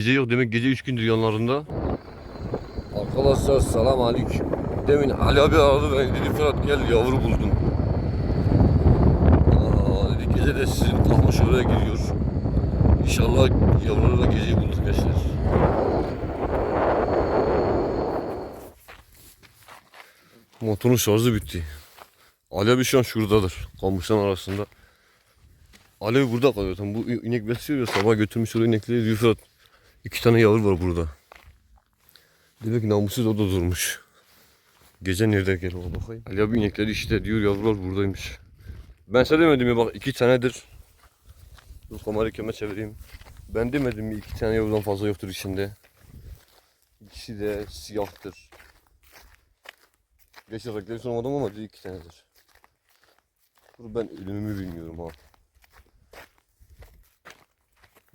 Gece yok demek gece 3 gündür yanlarında. Arkadaşlar selam aleyküm. Demin Ali abi aradı beni dedi Fırat gel yavru buldum. Aa, dedi gece de sizin kalmış oraya gidiyor. İnşallah yavruları da geceyi bulduk gençler. Motorun şarjı bitti. Ali abi şu an şuradadır. Kamışların arasında. Ali burada kalıyor. Tam bu inek besliyor ya sabah götürmüş oraya inekleri diyor Fırat. İki tane yavru var burada. Demek ki namussuz o da durmuş. Gece nerede gel o bakayım. Ali abi inekleri işte diyor yavrular buradaymış. Ben size demedim mi bak iki tanedir. Dur kamerayı kime çevireyim. Ben demedim mi iki tane yavrudan fazla yoktur içinde. İkisi de siyahtır. Geçen renkleri sormadım ama dedi iki tanedir. Dur ben ölümümü bilmiyorum ha.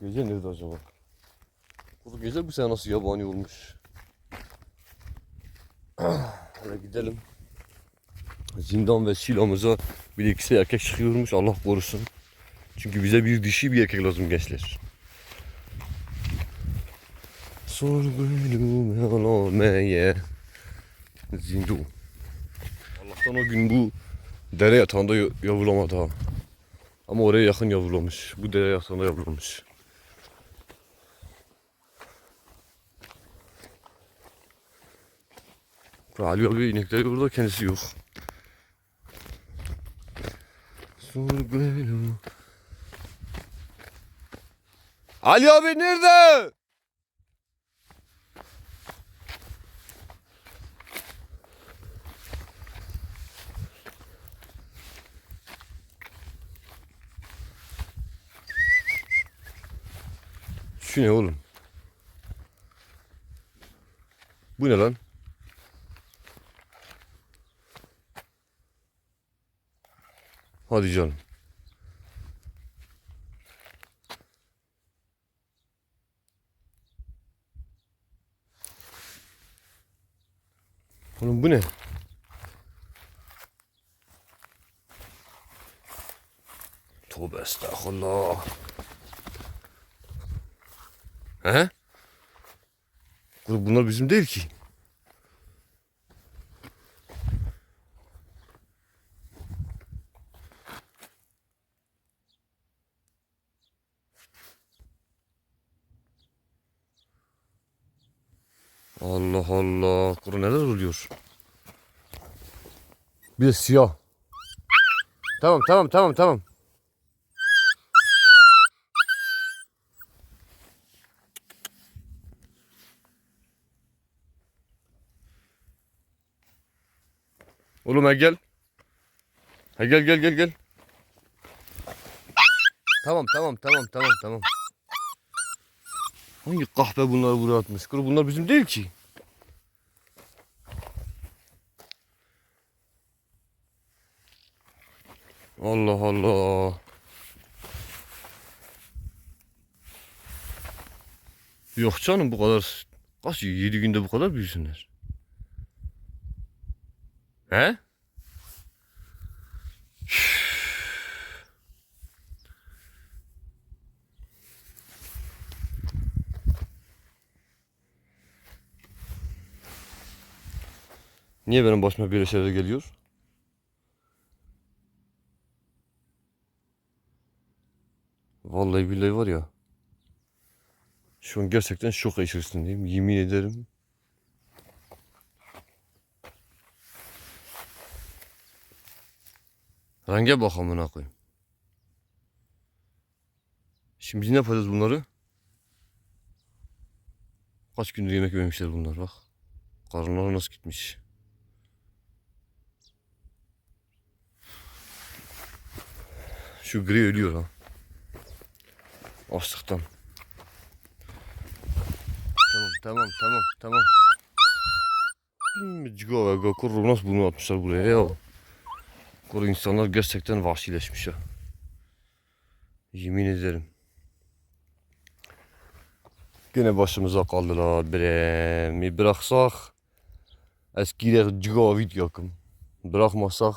Gece nerede acaba? Bu gece bu sene nasıl yabani olmuş? Hadi gidelim. Zindan ve silamıza bir ikisi erkek çıkıyormuş Allah korusun. Çünkü bize bir dişi bir erkek lazım gençler. Sorgulum yalameye Zindu. Allah'tan o gün bu dere yatağında ya- yavrulamadı ha. Ama oraya yakın yavrulamış. Bu dere yatağında yavrulamış. Ali abi inekleri burada kendisi yok. Ali abi nerede? Şu ne oğlum? Bu ne lan? Hadi canım. Oğlum bu ne? Tövbe estağfurullah. He? Bunlar bizim değil ki. Allah Allah. Kuru neler oluyor? Bir de siyah. Tamam tamam tamam tamam. Oğlum ha gel. Ha gel gel gel gel. Tamam tamam tamam tamam tamam. Hangi kahve bunları buraya atmış? Bunlar bizim değil ki. Allah Allah. Yok canım bu kadar. Kaç yedi günde bu kadar büyüsünler. He? Niye benim başıma böyle şeyler geliyor? Vallahi billahi var ya. Şu an gerçekten şok içerisindeyim. Yemin ederim. Renge bak amına koyayım. Şimdi ne yapacağız bunları? Kaç gündür yemek yememişler bunlar bak. Karınları nasıl gitmiş. Şu gri ölüyor ha. Açlıktan. Tamam tamam tamam tamam. Cigo ve Gakuru nasıl bunu atmışlar buraya ya. Kuru insanlar gerçekten vahşileşmiş ya. Yemin ederim. Gene başımıza kaldılar bre. Mi bıraksak eskiler cigo vid yakım. Bırakmasak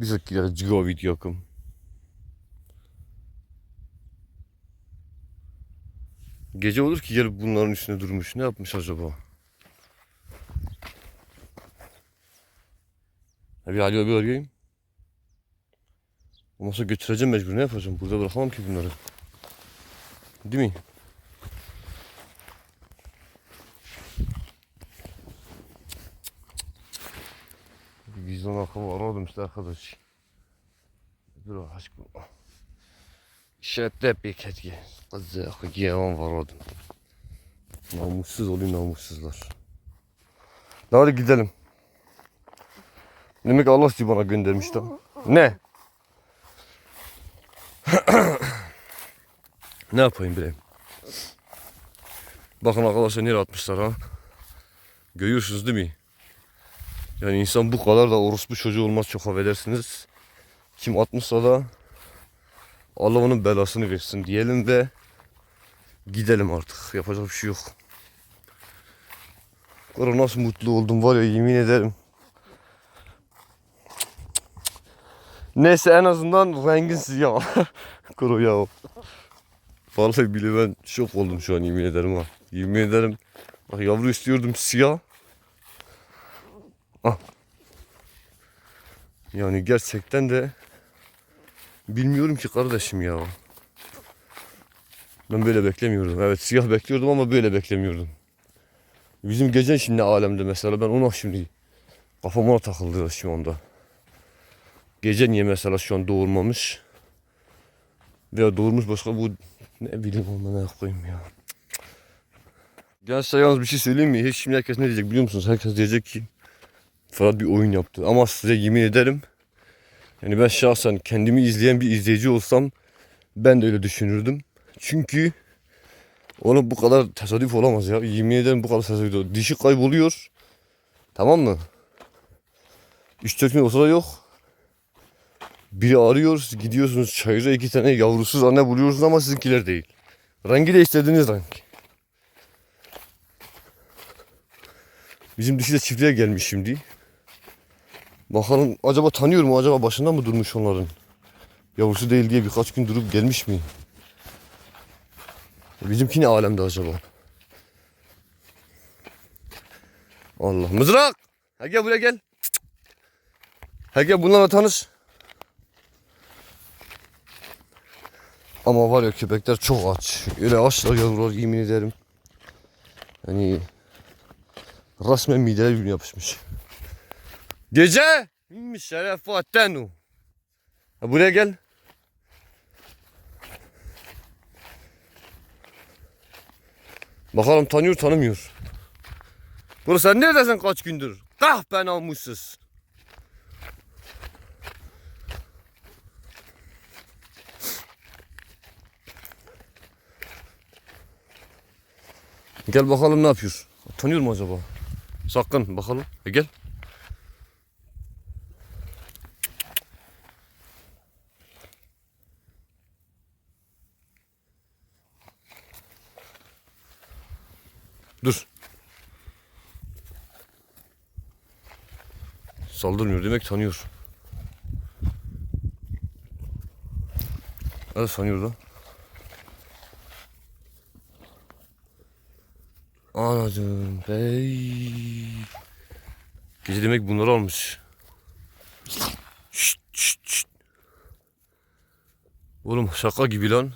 biz eskiler cigo vid yakım. Gece olur ki gelip bunların üstüne durmuş. Ne yapmış acaba? Bir Ali abi arayayım. Olmazsa götüreceğim mecbur. Ne yapacağım? Burada bırakamam ki bunları. Değil mi? Bir Bizden akımı aradım işte arkadaş. Dur aşkım. Şette bir ketki. Kızı yaman var oldum. Namussuz olayım namussuzlar. Hadi gidelim. Demek Allah sizi bana göndermiş de. Ne? ne yapayım bileyim. Bakın arkadaşlar nereye atmışlar ha. Görüyorsunuz değil mi? Yani insan bu kadar da orospu çocuğu olmaz çok affedersiniz. Kim atmışsa da Allah onun belasını versin diyelim ve gidelim artık. Yapacak bir şey yok. Koro nasıl mutlu oldum var ya yemin ederim. Neyse en azından rengin siyah. Koro ya. Vallahi bile ben şok oldum şu an yemin ederim ha. Yemin ederim. Bak yavru istiyordum siyah. Ah. Yani gerçekten de bilmiyorum ki kardeşim ya. Ben böyle beklemiyordum. Evet siyah bekliyordum ama böyle beklemiyordum. Bizim gece şimdi alemde mesela ben ona şimdi kafam ona takıldı şu anda. Gece niye mesela şu an doğurmamış? Veya doğurmuş başka bu ne bileyim ona ne koyayım ya. Gençler yalnız bir şey söyleyeyim mi? Hiç şimdi herkes ne diyecek biliyor musunuz? Herkes diyecek ki Fırat bir oyun yaptı. Ama size yemin ederim yani ben şahsen kendimi izleyen bir izleyici olsam ben de öyle düşünürdüm. Çünkü oğlum bu kadar tesadüf olamaz ya. Yemin ederim bu kadar tesadüf. Dişi kayboluyor. Tamam mı? 3-4 gün ortada yok. Biri arıyor, gidiyorsunuz çayıra iki tane yavrusuz anne buluyorsunuz ama sizinkiler değil. Rengi de istediğiniz renk. Bizim dişi de çiftliğe gelmiş şimdi. Bakalım acaba tanıyor mu? Acaba başında mı durmuş onların? Yavrusu değil diye birkaç gün durup gelmiş mi? Bizimki ne alemde acaba? Allah. Mızrak! Ha gel buraya gel. Ha gel bunlarla tanış. Ama var ya köpekler çok aç. Öyle açlar yavrular yemin ederim. Yani resmen mideler birbirine yapışmış. Gece şeref vattenu. Ha buraya gel. Bakalım tanıyor tanımıyor. Burası sen neredesin kaç gündür? Kah ben almışsız. Gel bakalım ne yapıyor. Tanıyor mu acaba? Sakın bakalım. E gel. Dur. Saldırmıyor demek tanıyor. Evet sanıyor da. Anladım bey. Gece demek bunları almış. Şşt, şşt, şşt. Oğlum şaka gibi lan.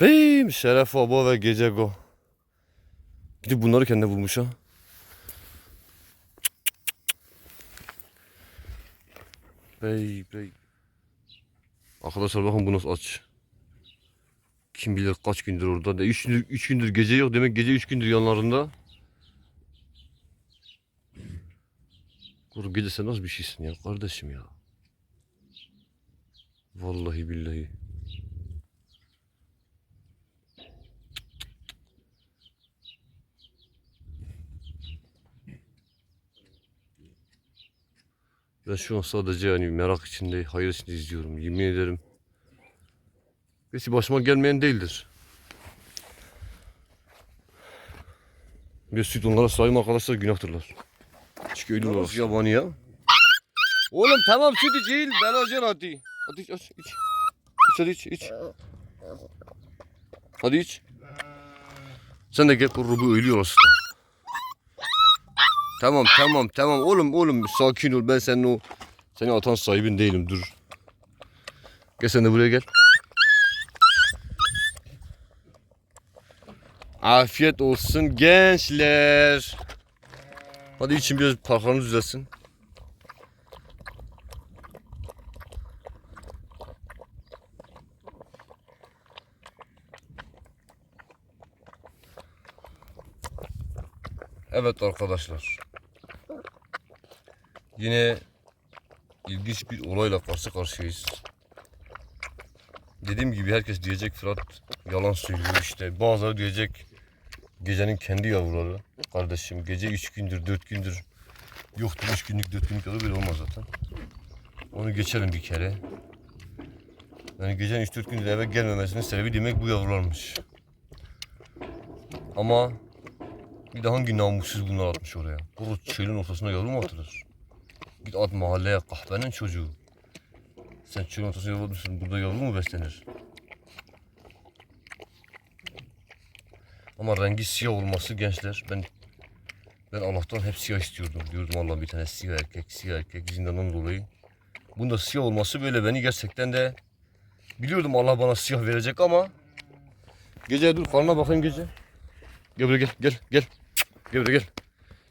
Beyim Şeref Baba ve Gece Go. Gidip bunları kendine bulmuş ha. Bey bey. Arkadaşlar bakın bu nasıl aç. Kim bilir kaç gündür orada. 3 gündür, üç gündür gece yok. Demek gece 3 gündür yanlarında. Kuru gece sen nasıl bir şeysin ya kardeşim ya. Vallahi billahi. Ben şu an sadece yani merak içinde, hayır içinde izliyorum. Yemin ederim. Hiç başıma gelmeyen değildir. Bir süt onlara sahip arkadaşlar günahtırlar. Çünkü ölüm var. Yabani ya. Oğlum tamam süt iç değil. Ben alacağım hadi. Hadi iç, iç. İç hadi iç, iç. Hadi iç. Sen de gel rubu ölüyor aslında. Tamam tamam tamam oğlum oğlum sakin ol ben senin o senin atan sahibin değilim dur. Gel sen de buraya gel. Afiyet olsun gençler. Hadi için biraz parklarınız düzelsin. Evet arkadaşlar. Yine ilginç bir olayla karşı karşıyayız. Dediğim gibi herkes diyecek Fırat yalan söylüyor işte. Bazıları diyecek gecenin kendi yavruları. Kardeşim gece 3 gündür 4 gündür yoktur 3 günlük 4 günlük yavru böyle olmaz zaten. Onu geçelim bir kere. Yani gecenin 3-4 gündür eve gelmemesinin sebebi demek bu yavrularmış. Ama bir de hangi namussuz bunlar atmış oraya? Bu çölün ortasına yavru mu atılır? Git at mahalleye kahvenin çocuğu. Sen çölün ortasına yavru atmışsın. Burada yavru mu beslenir? Ama rengi siyah olması gençler. Ben ben Allah'tan hep siyah istiyordum. Diyordum Allah bir tane siyah erkek, siyah erkek zindandan dolayı. Bunda siyah olması böyle beni gerçekten de biliyordum Allah bana siyah verecek ama gece dur karnına bakayım gece. Gel buraya gel gel gel. Gel buraya gel.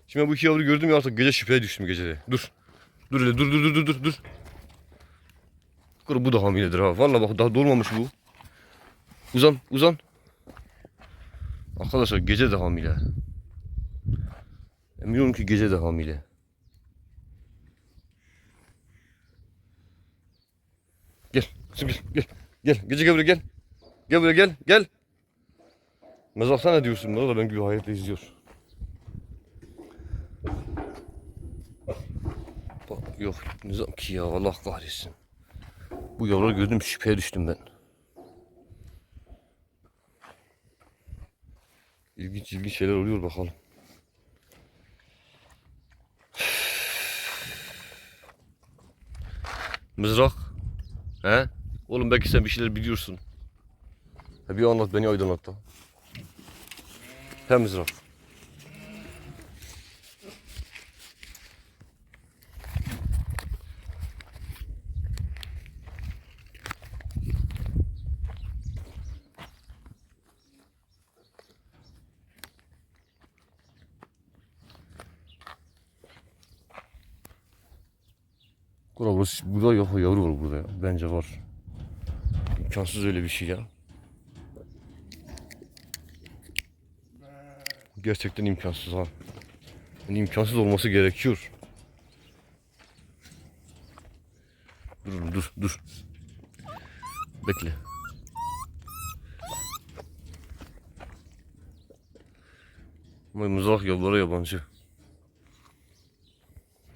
Şimdi bu iki yavru gördüm ya artık gece şüpheye düştüm gecede. Dur. Dur dur dur dur dur dur dur. Bu da hamiledir ha. Vallahi bak daha doğmamış bu. Uzan uzan. Arkadaşlar gece de hamile. Eminim ki gece de hamile. Gel. Kızım gel. Gel. Gel. Gece gel buraya gel. Gel buraya gel. Gel. Mezarda ne diyorsun? Bana da ben gibi hayatta izliyor. Bak yok nizam ki ya Allah kahretsin. Bu yavruları gördüm şüpheye düştüm ben. İlginç ilginç şeyler oluyor bakalım. Mızrak. He? Oğlum belki sen bir şeyler biliyorsun. Ha bir anlat beni aydınlat da. He mızrak. Kura burası, burada yok yavru var burada ya. Bence var. İmkansız öyle bir şey ya. Gerçekten imkansız ha. Yani imkansız olması gerekiyor. Dur dur dur. Bekle. Ama mızrak yavrulara yabancı.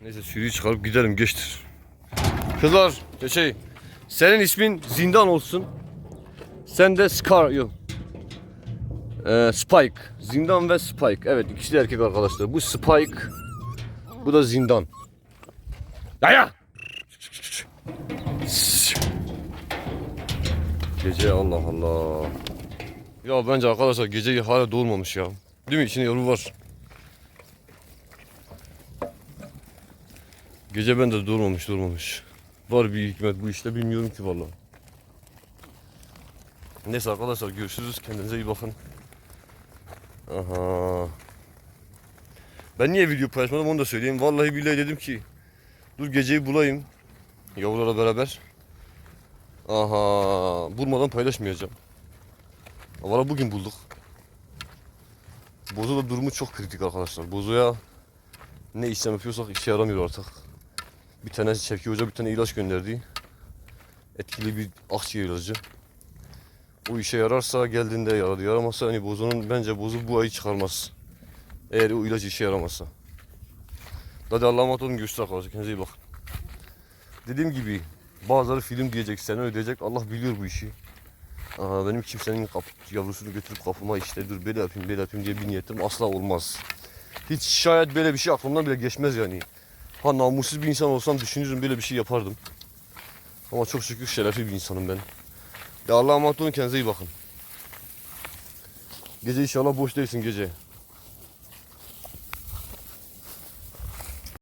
Neyse sürüyü çıkarıp gidelim geçtir. Kızlar şey senin ismin Zindan olsun. Sen de Scar yok. Ee, Spike. Zindan ve Spike. Evet ikisi de erkek arkadaşlar. Bu Spike. Bu da Zindan. Ya ya. Gece Allah Allah. Ya bence arkadaşlar gece hala doğurmamış ya. Değil mi? İçinde yavru var. Gece ben de doğurmamış doğurmamış. Var bir hikmet bu işte bilmiyorum ki vallahi. Neyse arkadaşlar görüşürüz. Kendinize iyi bakın. Aha. Ben niye video paylaşmadım onu da söyleyeyim. Vallahi billahi dedim ki dur geceyi bulayım. Yavrularla beraber. Aha. Bulmadan paylaşmayacağım. Valla bugün bulduk. Bozo da durumu çok kritik arkadaşlar. Bozo'ya ne işlem yapıyorsak işe yaramıyor artık. Bir tane Şevki Hoca bir tane ilaç gönderdi. Etkili bir akciğer ilacı. O işe yararsa geldiğinde yaradı. Yaramazsa hani bozunun bence bozu bu ayı çıkarmaz. Eğer o ilaç işe yaramazsa. Hadi Allah'a emanet olun görüşürüz arkadaşlar. Kendinize iyi bakın. Dediğim gibi bazıları film diyecek, seni ödeyecek. Allah biliyor bu işi. Aha, benim kimsenin kap, yavrusunu götürüp kapıma işte dur böyle yapayım böyle yapayım diye bir niyetim asla olmaz. Hiç şayet böyle bir şey aklımdan bile geçmez yani. Ha namussuz bir insan olsam düşünürüm böyle bir şey yapardım. Ama çok şükür şerefli bir insanım ben. Ya Allah'a emanet olun kendinize iyi bakın. Gece inşallah boş değilsin gece.